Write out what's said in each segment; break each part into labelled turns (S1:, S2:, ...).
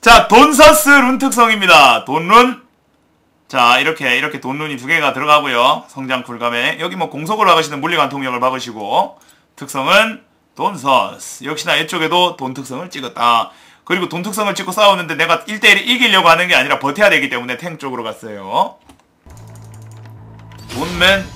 S1: 자, 돈서스 룬 특성입니다. 돈룬. 자, 이렇게, 이렇게 돈룬이 두 개가 들어가고요. 성장 쿨감에. 여기 뭐 공속을 나가시는 물리관 통력을 박으시고, 특성은 돈서스. 역시나 이쪽에도 돈 특성을 찍었다. 그리고 돈 특성을 찍고 싸우는데 내가 1대1 이기려고 하는 게 아니라 버텨야 되기 때문에 탱 쪽으로 갔어요. 돈맨.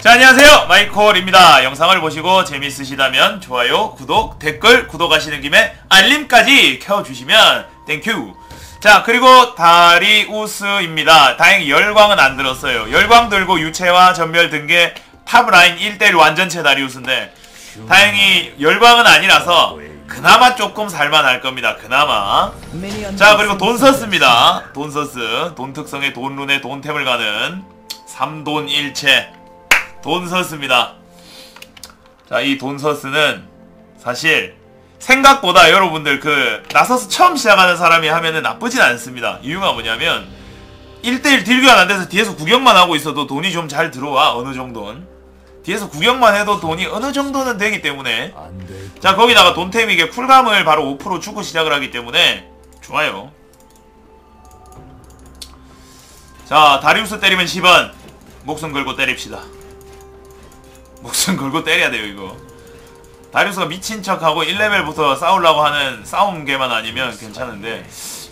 S1: 자, 안녕하세요. 마이콜입니다. 영상을 보시고 재밌으시다면 좋아요, 구독, 댓글, 구독하시는 김에 알림까지 켜주시면 땡큐. 자, 그리고 다리우스입니다. 다행히 열광은 안 들었어요. 열광 들고 유채와 전멸 등 게 탑라인 1대1 완전체 다리우스인데 다행히 열광은 아니라서 그나마 조금 살만할 겁니다. 그나마. 자 그리고 돈 썼습니다. 돈 썼스. 돈 특성의 돈룬에 돈템을 가는 3돈 일체. 돈 썼습니다. 자이돈 서스는 사실 생각보다 여러분들 그 나서스 처음 시작하는 사람이 하면은 나쁘진 않습니다. 이유가 뭐냐면 1대1 딜교환 안 돼서 뒤에서 구경만 하고 있어도 돈이 좀 잘 들어와 어느 정도는. 뒤에서 구경만 해도 돈이 어느 정도는 되기 때문에. 자 거기다가 돈템 이게 쿨감을 바로 5% 주고 시작을 하기 때문에 좋아요. 자 다리우스 때리면 10원 목숨 걸고 때립시다. 목숨 걸고 때려야 돼요 이거 다리우스가 미친 척하고 1레벨부터 싸우려고 하는 싸움개만 아니면 괜찮은데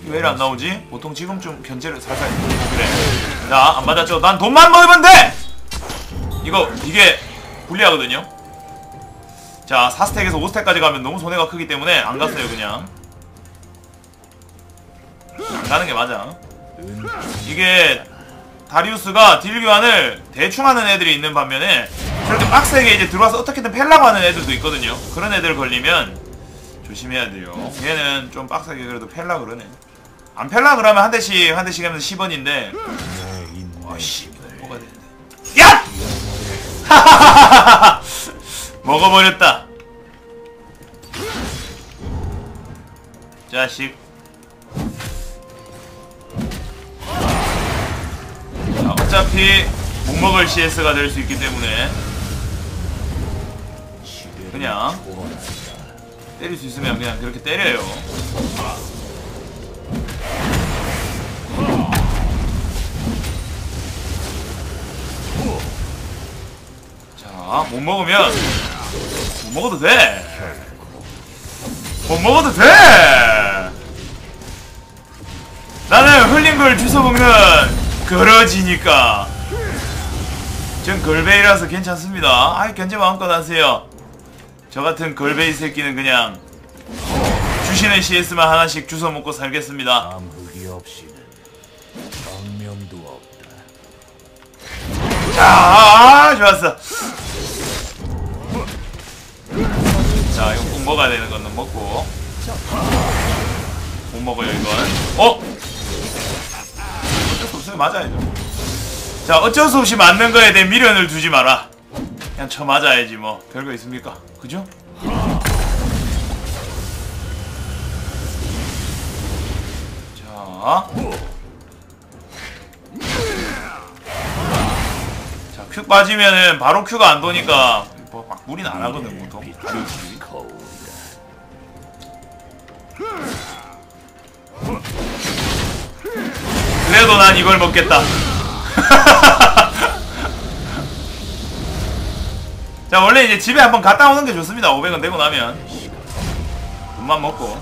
S1: 왜 이래 안 나오지? 보통 지금쯤 견제를 살살 그래 자 안 맞았죠? 난 돈만 모으면 돼! 이거 이게 불리하거든요 자 4스택에서 5스택까지 가면 너무 손해가 크기 때문에 안 갔어요 그냥 안 가는 게 맞아 이게 다리우스가 딜 교환을 대충 하는 애들이 있는 반면에 그렇게 빡세게 이제 들어와서 어떻게든 펠라고 하는 애들도 있거든요. 그런 애들 걸리면 조심해야 돼요. 얘는 좀 빡세게 그래도 펠라 그러네. 안 펠라 그러면 한 대씩 한 대씩 하면 10원인데. 아씨 뭐가 되는데. 야! 먹어버렸다. 자식. 자, 어차피 못 먹을 CS가 될 수 있기 때문에 그냥 때릴 수 있으면 그냥 그렇게 때려요 자, 못 먹으면 못 먹어도 돼. 못 먹어도 돼. 나는 흘린 걸 주워 먹는 그러지니까. 전 걸베이라서 괜찮습니다. 아이 견제 마음껏 하세요. 저 같은 걸베이 새끼는 그냥 주시는 CS만 하나씩 주워 먹고 살겠습니다.
S2: 암흑이 없이는 광명도 없다.
S1: 자, 아, 좋았어. 자, 이거 꼭 먹어야 되는 거는 먹고. 못 먹어요, 이건. 어? 어쩔 수 없어요. 맞아야죠. 자, 어쩔 수 없이 맞는 거에 대해 미련을 두지 마라. 그냥 쳐 맞아야지, 뭐. 별거 있습니까? 그죠? 자. 자, 큐 빠지면은 바로 큐가 안 도니까 뭐막 무리는 안 하거든 보통. 그래도 난 이걸 먹겠다. 자 원래 이제 집에 한번 갔다 오는 게 좋습니다. 500원 되고 나면 돈만 먹고.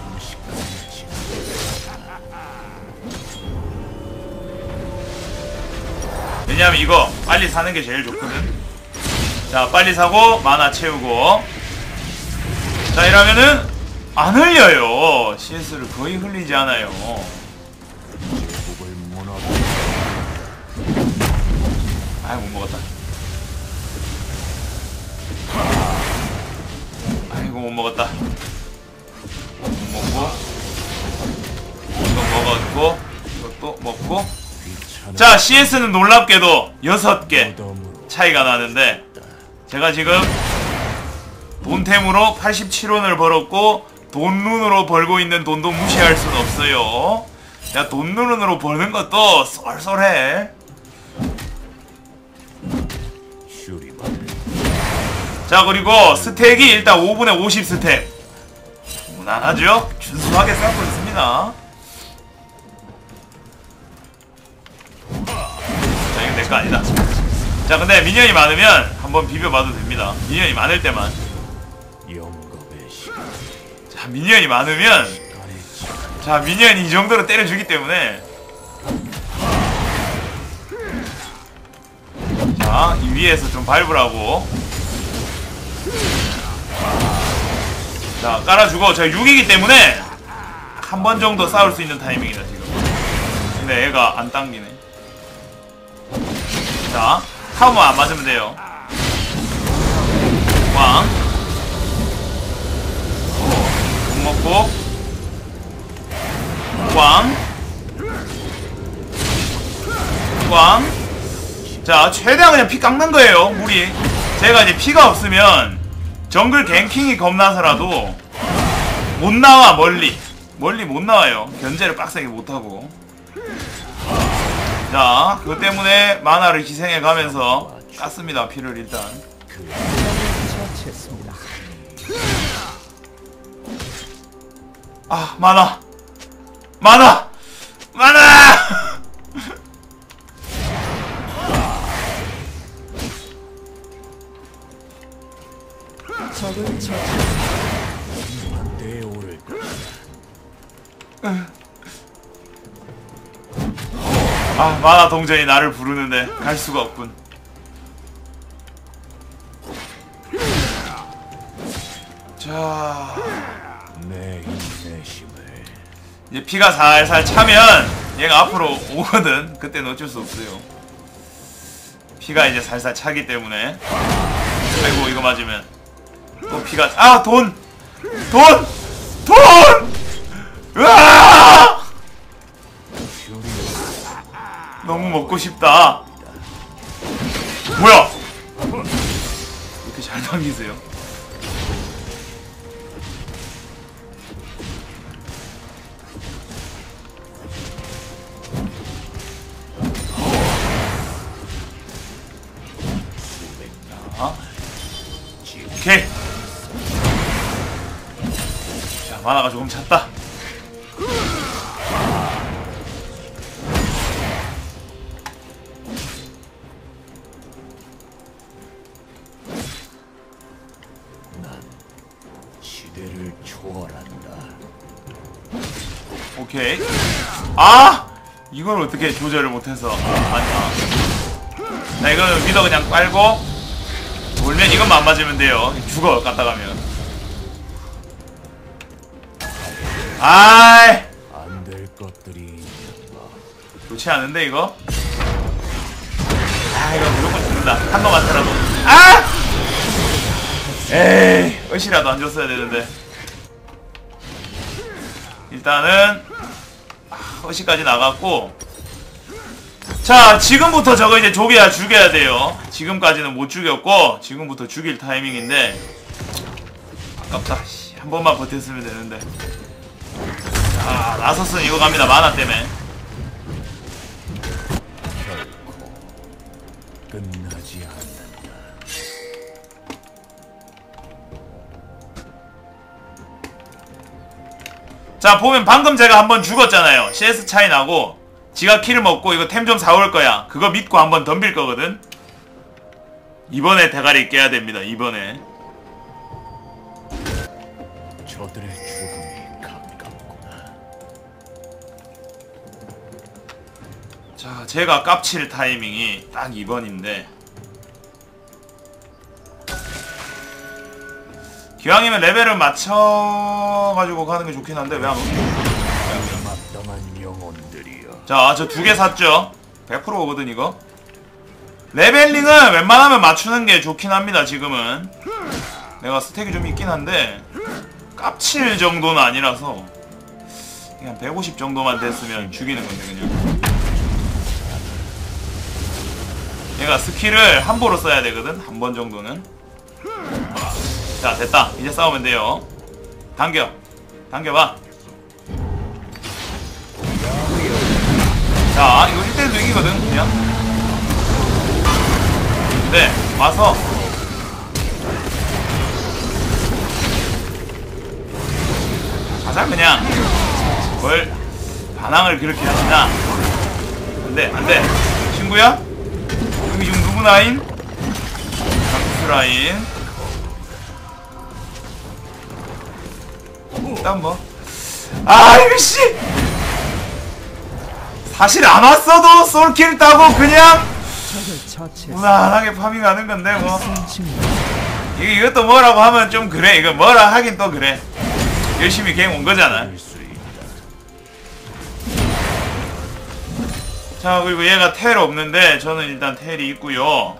S1: 왜냐면 이거 빨리 사는 게 제일 좋거든. 자 빨리 사고 만화 채우고. 자 이러면은 안 흘려요. CS를 거의 흘리지 않아요.
S2: 제국을 무너뜨
S1: 아이 못 먹었다. 먹었다. 못 먹고 이거 먹었고 이것도 먹고 자 CS는 놀랍게도 6개
S2: 무덤으로
S1: 차이가 나는데 제가 지금 돈템으로 87원을 벌었고 돈룬으로 벌고 있는 돈도 무시할 순 없어요. 야 돈룬으로 버는 것도 쏠쏠해. 자 그리고 스택이 일단 5분에 50 스택. 무난하죠? 준수하게 쌓고 있습니다. 자 이건 내거 아니다. 자 근데 미니언이 많으면 한번 비벼봐도 됩니다. 미니언이 많을 때만. 자 미니언이 많으면 자 미니언이 이 정도로 때려주기 때문에. 자 이 위에서 좀 밟으라고. 자, 깔아주고 제가 6이기 때문에 한 번 정도 싸울 수 있는 타이밍이다, 지금 근데 얘가 안 당기네 자, 타워만 안 맞으면 돼요 왕못 먹고 꽝. 꽝. 자, 최대한 그냥 피 깎는 거예요, 물이. 제가 이제 피가 없으면 정글 갱킹이 겁나서라도 못 나와, 멀리. 멀리 못 나와요. 견제를 빡세게 못하고. 자, 그것 때문에 만화를 희생해 가면서 깠습니다, 피를 일단. 아, 만화. 만화! 만화!
S2: 한때에 오를 것이다
S1: 아, 만화 동전이 나를 부르는데 갈 수가 없군. 자,
S2: 내 인내심을
S1: 이제 피가 살살 차면 얘가 앞으로 오거든. 그때는 어쩔 수 없어요. 피가 이제 살살 차기 때문에. 아이고, 이거 맞으면. 또 피가, 아, 돈! 돈! 돈! 으아! 너무 먹고 싶다. 뭐야? 이렇게 잘 당기세요? 만화가 조금 찼다. 오케이. 아! 이걸 어떻게 조절을 못해서. 아니야. 자, 이거는 미더 그냥 빨고, 돌면 이것만 안 맞으면 돼요. 죽어, 갔다 가면. 아이!
S2: 안될 것들이
S1: 좋지 않은데, 이거? 아, 이거 무조건 죽는다. 한 놈한테라도. 아! 에이, 의시라도 안 줬어야 되는데. 일단은, 아, 의시까지 나갔고. 자, 지금부터 저거 이제 조개야 죽여야 돼요. 지금까지는 못 죽였고, 지금부터 죽일 타이밍인데. 아깝다. 씨, 한 번만 버텼으면 되는데. 자, 나서스는 이거 갑니다. 만화 때문에.
S2: 끝나지 않는다.
S1: 자 보면 방금 제가 한번 죽었잖아요. CS 차이 나고 지가 킬을 먹고 이거 템 좀 사올 거야. 그거 믿고 한번 덤빌 거거든. 이번에 대가리 깨야 됩니다 이번에 제가 깝칠 타이밍이 딱 2번인데 기왕이면 레벨을 맞춰가지고 가는 게 좋긴 한데 왜 안 오지?
S2: 마땅한 영혼들이여
S1: 자, 저 두 개 샀죠? 100% 오거든, 이거. 레벨링은 웬만하면 맞추는 게 좋긴 합니다, 지금은. 내가 스택이 좀 있긴 한데, 깝칠 정도는 아니라서, 그냥 150 정도만 됐으면 죽이는 건데, 그냥. 얘가 스킬을 함부로 써야 되거든, 한 번 정도는. 자, 됐다. 이제 싸우면 돼요. 당겨. 당겨봐. 자, 이거 1대1도 이기거든, 그냥. 근데, 와서. 가자, 그냥. 뭘, 반항을 그렇게 하시나. 안 돼, 안 돼. 친구야? 라인. 강투 라인. 일단 뭐아 이거 씨. 사실 안 왔어도 솔킬 따고 그냥. 무난하게 파밍하는 건데 뭐. 이게 이것도 뭐라고 하면 좀 그래. 이거 뭐라 하긴 또 그래. 열심히 게임 온 거잖아 자 그리고 얘가 텔 없는데 저는 일단 텔이 있고요.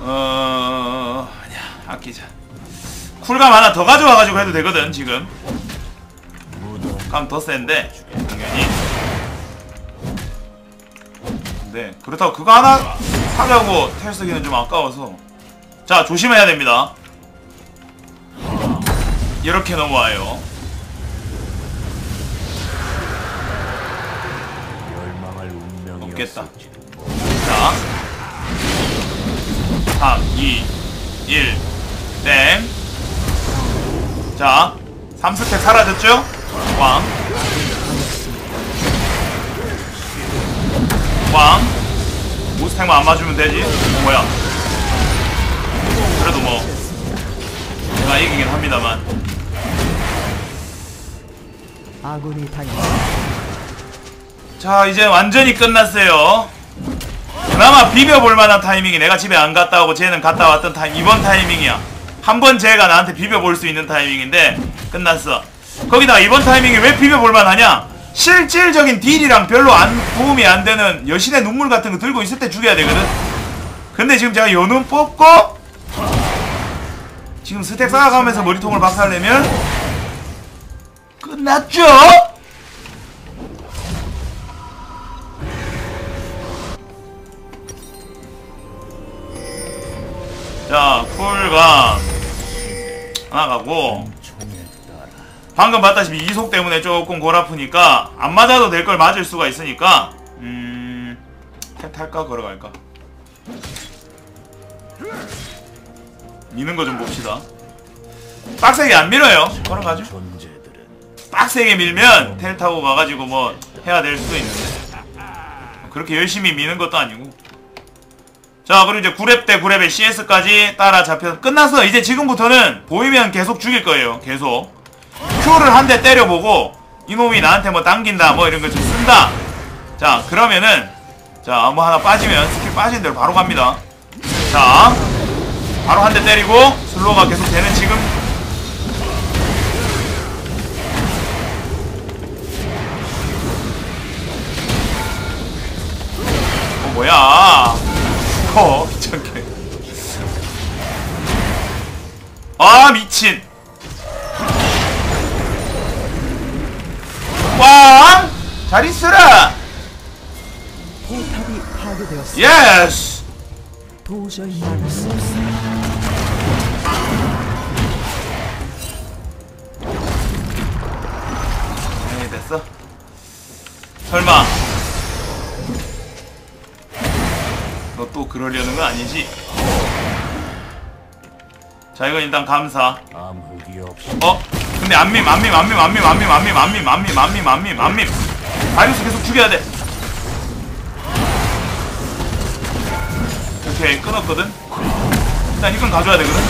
S1: 어... 아니야 아끼자. 쿨감 하나 더 가져와가지고 해도 되거든 지금. 감 더 센데 당연히. 근데 그렇다고 그거 하나 사려고 텔 쓰기는 좀 아까워서. 자 조심해야 됩니다. 이렇게 넘어와요
S2: 모르-
S1: 자 3, 2, 1, 땡. 자, 3스택 사라졌죠? 왕. 왕. 5스택만 안 맞으면 되지. 뭐야. 그래도 뭐. 제가 이기긴 합니다만.
S3: 아군이 당했습니다.
S1: 자, 이제 완전히 끝났어요. 그나마 비벼볼 만한 타이밍이 내가 집에 안 갔다 오고 쟤는 갔다 왔던 타임, 이번 타이밍이야. 한 번 쟤가 나한테 비벼볼 수 있는 타이밍인데, 끝났어. 거기다가 이번 타이밍에 왜 비벼볼 만하냐? 실질적인 딜이랑 별로 안, 도움이 안 되는 여신의 눈물 같은 거 들고 있을 때 죽여야 되거든? 근데 지금 제가 연운 뽑고, 지금 스택 쌓아가면서 머리통을 박살내면, 끝났죠? 나 가고
S2: 총에 따라.
S1: 방금 봤다시피 이속 때문에 조금 골 아프니까 안 맞아도 될 걸 맞을 수가 있으니까 음... 탭 탈까? 걸어갈까? 미는 거 좀 봅시다. 빡세게 안 밀어요. 걸어가죠. 빡세게 밀면 텔 타고 가가지고 뭐 해야 될 수도 있는데. 그렇게 열심히 미는 것도 아니고 자 그리고 이제 9렙 대 9렙의 CS까지 따라잡혀 끝나서 이제 지금부터는 보이면 계속 죽일 거예요. 계속. Q를 한 대 때려보고 이놈이 나한테 뭐 당긴다 뭐 이런 거 좀 쓴다. 자 그러면은 자 뭐 하나 빠지면 스킬 빠진 대로 바로 갑니다. 자 바로 한 대 때리고 슬로우가 계속 되는 지금. 어 뭐야 커 귀찮게 아 미친 왕! 잘 있어라
S3: 포탑이.
S1: 예스
S3: 도저히 막을 수 없습니다.
S1: 네 됐어 설마 너 또 그러려는 건 아니지? 자 이건 일단 감사 어? 근데 안밈 안밈 안밈 안밈 안밈 안밈 안밈 안밈 안밈 안밈 안밈 바이러스 계속 죽여야 돼 오케이 끊었거든 일단 이건 가져야 되거든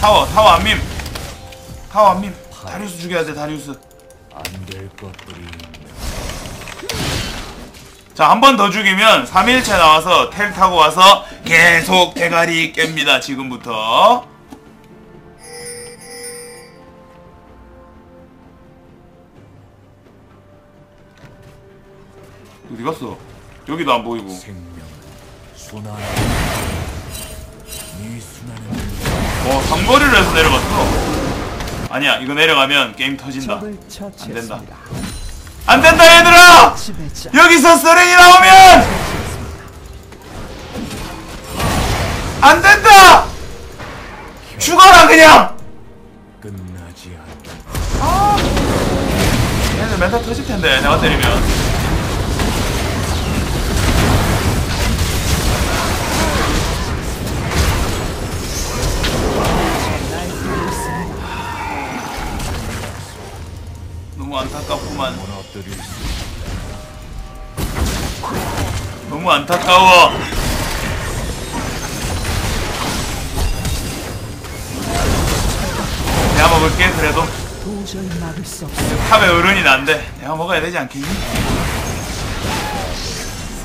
S1: 타워 타워 안밈 타워 안밈 다리우스 죽여야 돼 다리우스
S2: 안될 것들이
S1: 자 한 번 더 죽이면 3일째 나와서 텔 타고 와서 계속 대가리 깹니다 지금부터 어디 갔어? 여기도 안 보이고 어 삼거리를 해서 내려갔어 아니야 이거 내려가면 게임 터진다
S3: 적을 처치했습니다.
S1: 안 된다 얘들아! 여기서 서렌이 나오면! 안 된다! 죽어라 그냥!
S2: 끝나지 않는
S1: 얘들 멘탈 터질 텐데 내가 때리면. 너무 안타깝구만
S2: 무너뜨릴 수
S1: 너무 안타까워. 내가 먹을게 그래도
S3: 도저히 막을 수 없어.
S1: 탑의 어른이 난데 내가 먹어야 되지 않겠니?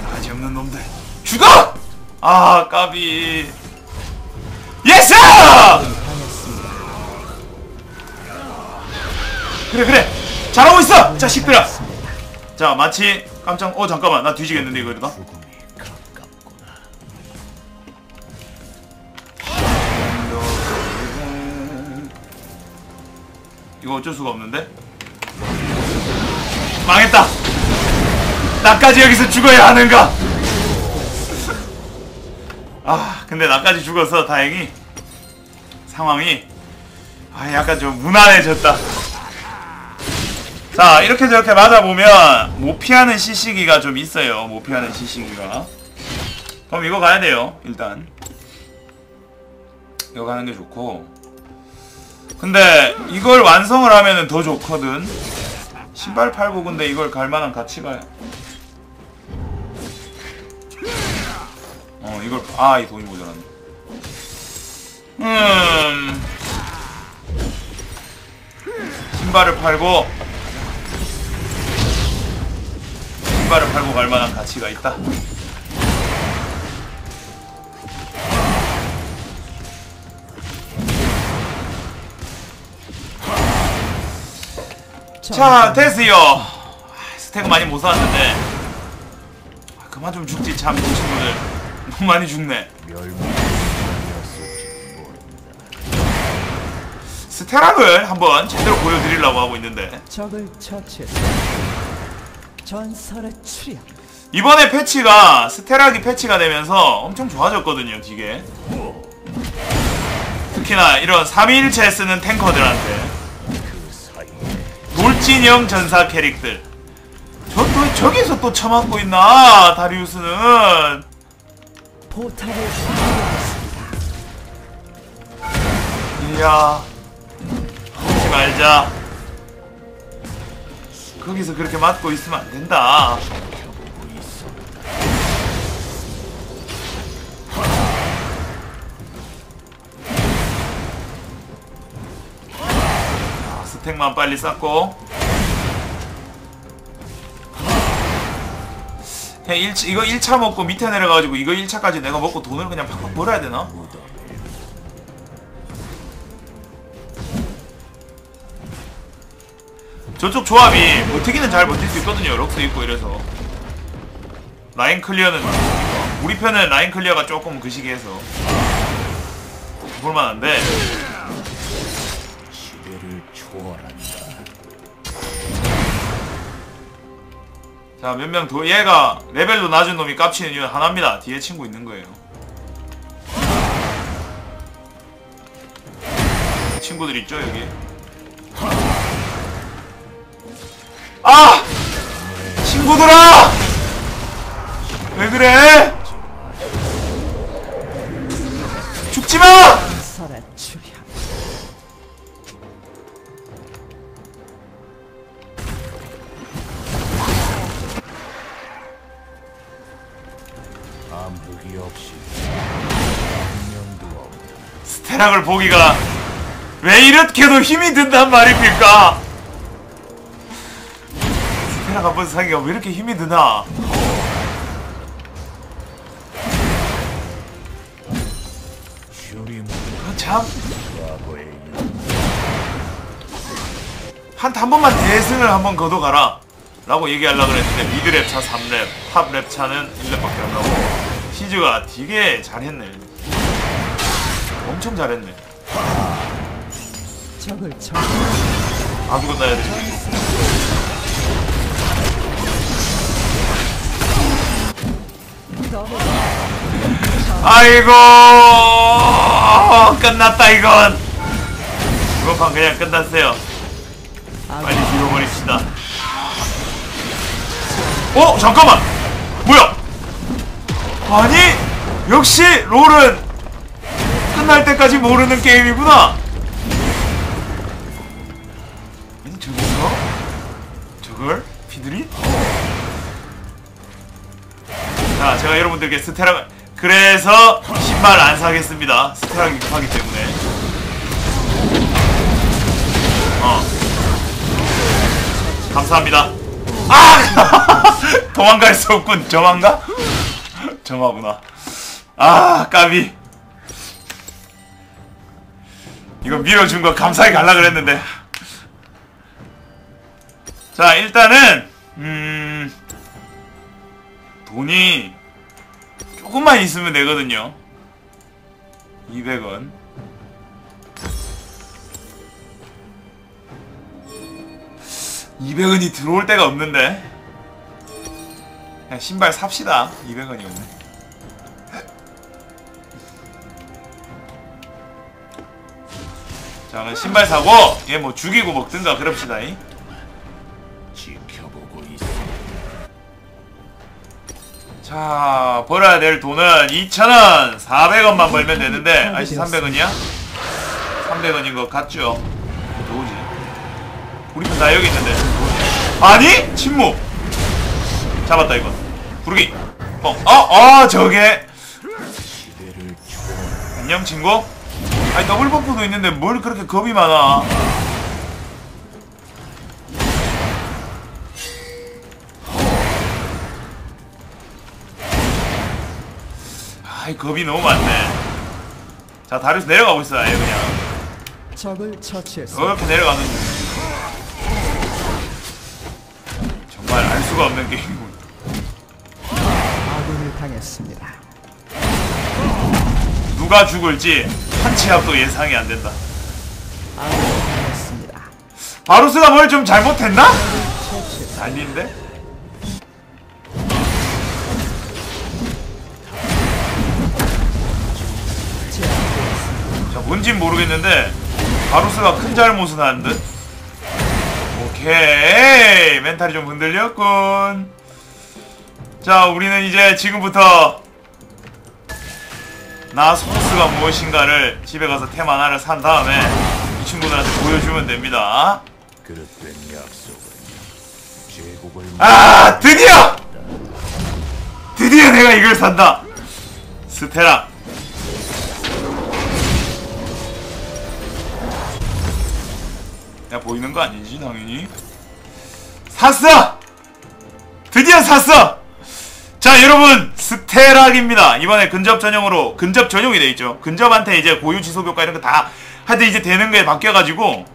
S1: 싸가지 없는 놈들 죽어! 아 까비 예스! 그래 그래 잘하고 있어 자식들아 자 마치 깜짝 어 잠깐만 나 뒤지겠는데 이거 이러다. 이거 어쩔 수가 없는데? 망했다! 나까지 여기서 죽어야 하는가? 아 근데 나까지 죽어서 다행히 상황이 아 약간 좀 무난해졌다 자 이렇게 저렇게 맞아보면 못 피하는 CC기가 좀 있어요. 못 피하는 CC기가. 그럼 이거 가야 돼요 일단. 이거 가는 게 좋고. 근데 이걸 완성을 하면은 더 좋거든. 신발 팔고 근데 이걸 갈 만한 가치가 어 이걸 아 이 돈이 모자랐네. 음. 신발을 팔고 신발을 팔고 갈 만한 가치가 있다. 자 됐어요. 아, 스택 많이 못 쌓았는데 아, 그만 좀 죽지 참 이 친구들 너무 많이 죽네. 스테락을 한번 제대로 보여드리려고 하고 있는데
S3: 적을 처치했습니다. 전설의 출현.
S1: 이번에 패치가 스테락이 패치가 되면서 엄청 좋아졌거든요 되게 특히나 이런 3일체 쓰는 탱커들한테. 돌진형 전사 캐릭들. 저또 저기서 또 처맞고 있나 다리우스는. 이야. 하지 말자 거기서 그렇게 맞고 있으면 안 된다. 아, 스택만 빨리 쌓고 그냥 1, 이거 1차 먹고 밑에 내려가가지고 이거 1차까지 내가 먹고 돈을 그냥 팍팍 벌어야 되나? 저쪽 조합이 버티기는 잘 버틸 수 있거든요 럭스 있고 이래서 라인 클리어는 우리 편은 라인 클리어가 조금 그 시기에서 볼만한데. 자, 몇 명 더, 얘가 레벨도 낮은 놈이 깝치는 이유는 하나입니다. 뒤에 친구 있는 거예요. 친구들 있죠, 여기? 아! 친구들아! 왜 그래? 죽지 마!
S3: 전설의 출현.
S2: 암흑이 없이.
S1: 스테락을 보기가 왜 이렇게도 힘이 든단 말입니까? 스테락 한번 사기가 왜 이렇게 힘이 드나?
S2: 슈림
S1: 아, 참, 한, 한 번만 대승을 한번 거둬가라. 라고 얘기하려고 그랬는데, 미드랩 차 3랩, 탑랩 차는 1랩밖에 안 나오고, 시즈가 되게 잘했네. 엄청 잘했네.
S3: 적을 처치.
S1: 아무것도 해야 돼. 아이고 끝났다 이건. 이번 판 그냥 끝났어요. 빨리
S3: 아군
S1: 죽여버립시다. 어 잠깐만. 뭐야? 아니 역시 롤은 끝날 때까지 모르는 게임이구나 자 자, 제가 여러분들께 스테라 그래서 신발 안 사겠습니다. 스테라기 급하기 때문에. 어. 감사합니다. 아! 도망갈 수 없군. 저만가? 정하구나. 아, 까비. 이거 밀어준 거 감사히 갈라 그랬는데. 자, 일단은, 음, 돈이 조금만 있으면 되거든요. 200원. (200원이) 들어올 데가 없는데 그냥 신발 삽시다 (200원이) 없네 자 그럼 신발 사고 얘 뭐 죽이고 먹든가 그럽시다 이. 자 벌어야 될 돈은 2,000원 400원만 벌면 되는데 아저씨 300원이야? 300원인 것 같죠? 누구지? 우리 편다 여기 있는데 누구지? 아니? 침묵 잡았다 이건 부르기 어, 어, 어 저게 안녕 친구 아니 더블 버프도 있는데 뭘 그렇게 겁이 많아 아이 겁이 너무 많네 자 다리에서 내려가고 있어 아예 그냥
S3: 적을 처치했습니다.
S1: 이렇게 내려가는 중 정말 알 수가 없는 게임이군
S3: 아군을 당했습니다.
S1: 누가 죽을지 한치 앞도 예상이 안 된다
S3: 아군을 당했습니다.
S1: 바루스가 뭘 좀 잘못했나? 아닌데? 뭔진 모르겠는데 바루스가 큰 잘못은 한 듯? 오케이. 멘탈이 좀 흔들렸군. 자 우리는 이제 지금부터 나 소스가 무엇인가를 집에 가서 템 하나를 산 다음에 이 친구들한테 보여주면 됩니다. 아 드디어! 드디어 내가 이걸 산다. 스테라 야 보이는 거 아니지 당연히 샀어! 드디어 샀어! 자 여러분 스테락입니다 이번에 근접 전용으로 근접 전용이 돼 있죠 근접한테 이제 고유 지속 효과 이런 거 다 하여튼 이제 되는 게 바뀌어가지고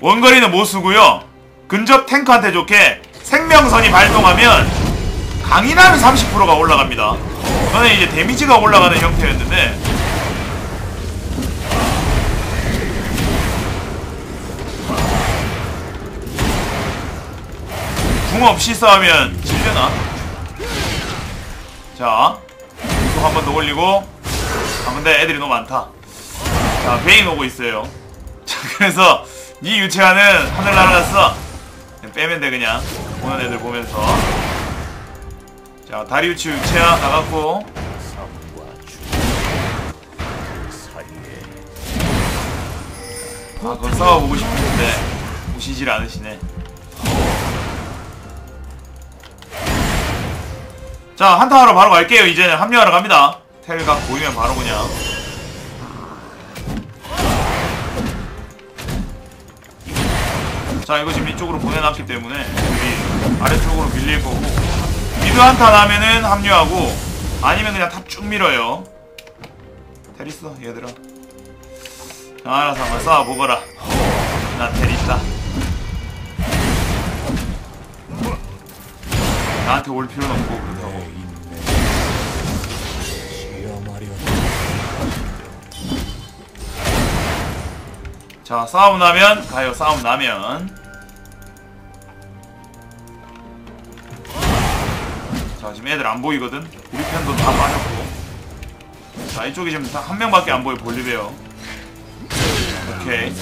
S1: 원거리는 못 쓰고요. 근접 탱크한테 좋게 생명선이 발동하면 강인함이 30%가 올라갑니다. 저는 이제 데미지가 올라가는 형태였는데 궁 없이 싸우면 질려나? 자, 계속 한번 더 올리고 아 근데 애들이 너무 많다. 자, 베인 오고 있어요. 자, 그래서 이 유채화는 하늘 날아갔어. 빼면 돼 그냥 오는 애들 보면서. 자, 다리우치 유채화 나갔고. 아, 그건 싸워보고 싶은데 오시질 않으시네. 자, 한타하러 바로 갈게요. 이제 합류하러 갑니다. 텔각 보이면 바로 그냥. 자, 이거 지금 이쪽으로 보내놨기 때문에 여기 아래쪽으로 밀릴 거고 미드 한타 나면은 합류하고 아니면 그냥 탑 쭉 밀어요. 텔 있어, 얘들아. 알아서 한번 싸워보거라. 나텔 있다. 나한테 올 필요는 없고 자 싸움 나면 가요 싸움 나면. 자 지금 애들 안 보이거든? 우리 편도 다 빠졌고. 자 이쪽이 지금 딱한 명밖에 안 보여 볼리베어. 오케이.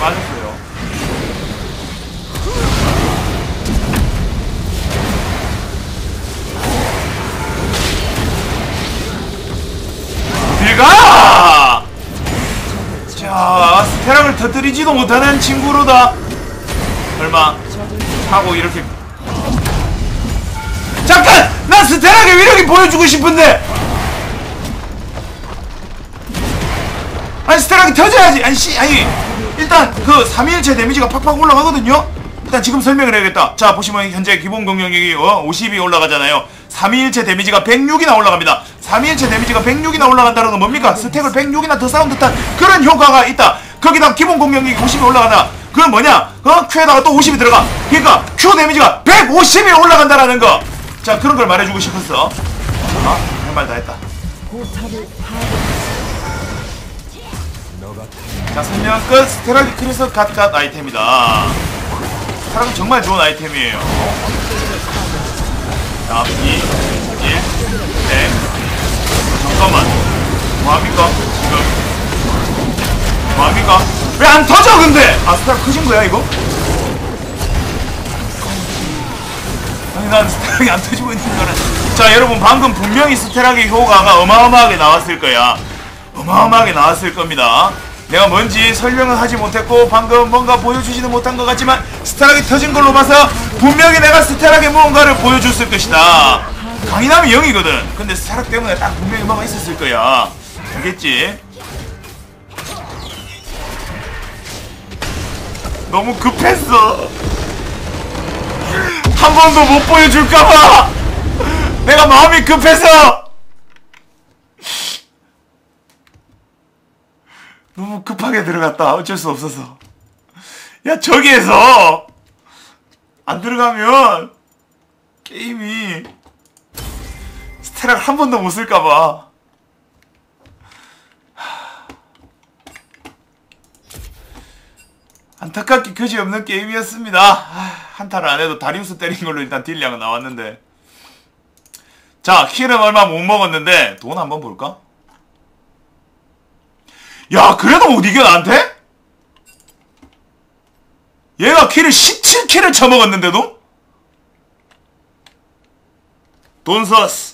S1: 빠졌어요 자 스테락을 터뜨리지도 못하는 친구로다. 설마 하고 이렇게. 잠깐! 나 스테락의 위력이 보여주고 싶은데! 아니 스테락이 터져야지! 아니 씨 아니 일단 그 3일체 데미지가 팍팍 올라가거든요? 일단 지금 설명을 해야겠다. 자 보시면 현재 기본 공격력이 어, 50이 올라가잖아요. 3일체 데미지가 106이나 올라갑니다. 3일체 데미지가 106이나 올라간다는 건 뭡니까? 스택을 106이나 더 쌓은 듯한 그런 효과가 있다 거기다 기본 공격력이 50이 올라간다. 그건 뭐냐? 어? Q에다가 또 50이 들어가. 그러니까 Q 데미지가 150이 올라간다라는 거 자 그런 걸 말해주고 싶었어. 어? 할말 다 했다. 자 설명 끝. 스테라기 크리스 갓갓 아이템이다. 스테라기 정말 좋은 아이템이에요. 자 2 1 100 잠깐만. 뭐합니까? 지금 뭐합니까 왜안 터져 근데? 아 스테라 커진 거야 이거? 아니 난 스테락이 안 터지고 있는 거는 자 여러분 방금 분명히 스테락의 효과가 어마어마하게 나왔을 거야. 어마어마하게 나왔을 겁니다. 내가 뭔지 설명은 하지 못했고 방금 뭔가 보여주지는 못한 것 같지만 스테락이 터진 걸로 봐서 분명히 내가 스테락의 무언가를 보여줬을 것이다. 강인함이 0이거든. 근데 스테락 때문에 딱 분명히 뭐가 있었을 거야. 알겠지? 너무 급했어. 한 번도 못 보여줄까봐. 내가 마음이 급해서. 너무 급하게 들어갔다. 어쩔 수 없어서. 야 저기에서. 안 들어가면 게임이 스테라를 한 번도 못 쓸까봐 안타깝게 그지 없는 게임이었습니다. 아, 한타를 안 해도 다리우스 때린 걸로 일단 딜량은 나왔는데. 자, 킬은 얼마 못 먹었는데, 돈 한번 볼까? 야, 그래도 못 이겨, 나한테? 얘가 킬을 17킬을 쳐먹었는데도? 돈 썼어.